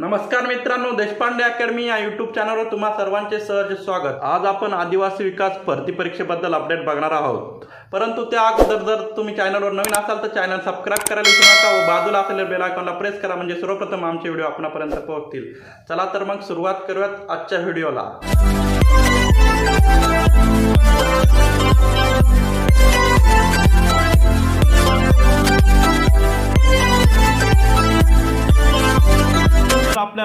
नमस्कार मित्रांनो देशपांडे अकॅडमी या युट्यूब चॅनलवर तुम्हा सर्वांचे सहज स्वागत. आज आपण आदिवासी विकास भरती परीक्षेबद्दल अपडेट बघणार आहोत. परंतु त्या अगोदर जर तुम्ही चॅनलवर नवीन असाल तर चॅनल सबस्क्राईब करायला विसरू नका व बाजूला असलेल्या बेल आयकॉनला प्रेस करा म्हणजे सर्वप्रथम आमचे व्हिडिओ आपणापर्यंत पोहोचतील. चला तर मग सुरुवात करूयात आजच्या व्हिडिओला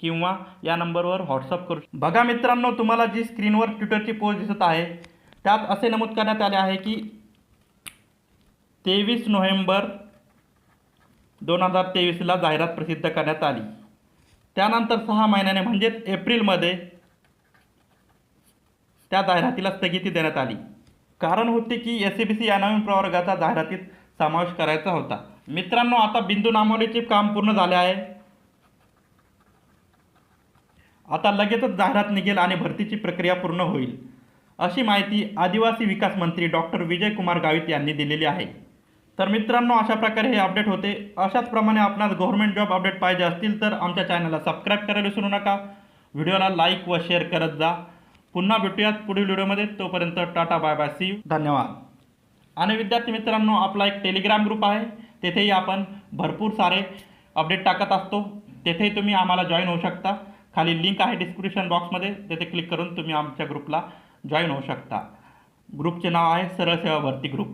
किंवा या नंबरवर व्हॉट्सअप करू बघा मित्रांनो तुम्हाला जी स्क्रीनवर ट्विटरची पोस्ट दिसत आहे त्यात असे नमूद करण्यात आले आहे की तेवीस नोव्हेंबर दोन हजार तेवीसला जाहिरात प्रसिद्ध करण्यात आली. त्यानंतर सहा महिन्याने म्हणजेच एप्रिलमध्ये त्या जाहिरातीला स्थगिती देण्यात आली. कारण होते की एस सी बी सी या नवीन प्रवर्गाचा जाहिरातीत समावेश करायचा होता. मित्रांनो आता बिंदू नामावलीचे काम पूर्ण झाले आहे. आता लगेचच जाहिरात निघेल आणि भरतीची प्रक्रिया पूर्ण होईल. अशी माहिती आदिवासी विकास मंत्री डॉक्टर विजयकुमार गावित यांनी दिलेली आहे. तर मित्रांनो अशा प्रकारे हे अपडेट होते. अशाच प्रमाणे आपणास गव्हर्नमेंट जॉब अपडेट पाहिजे असतील तर आमच्या चॅनलला सबस्क्राईब करायला विसरू नका. व्हिडिओला लाईक व शेअर करत जा. पुन्हा भेटूयात पुढील व्हिडिओमध्ये. तोपर्यंत टाटा बाय बाय सी धन्यवाद. आणि विद्यार्थी मित्रांनो आपला एक टेलिग्राम ग्रुप आहे. तेथेही आपण भरपूर सारे अपडेट टाकत असतो. तेथेही तुम्ही आम्हाला जॉईन होऊ शकता. खाली लिंक आहे डिस्क्रिप्शन बॉक्समध्ये तिथे क्लिक करून तुम्ही आमच्या ग्रुपला जॉईन होऊ शकता. ग्रुपचे नाव आहे सरळ सेवा भरती ग्रुप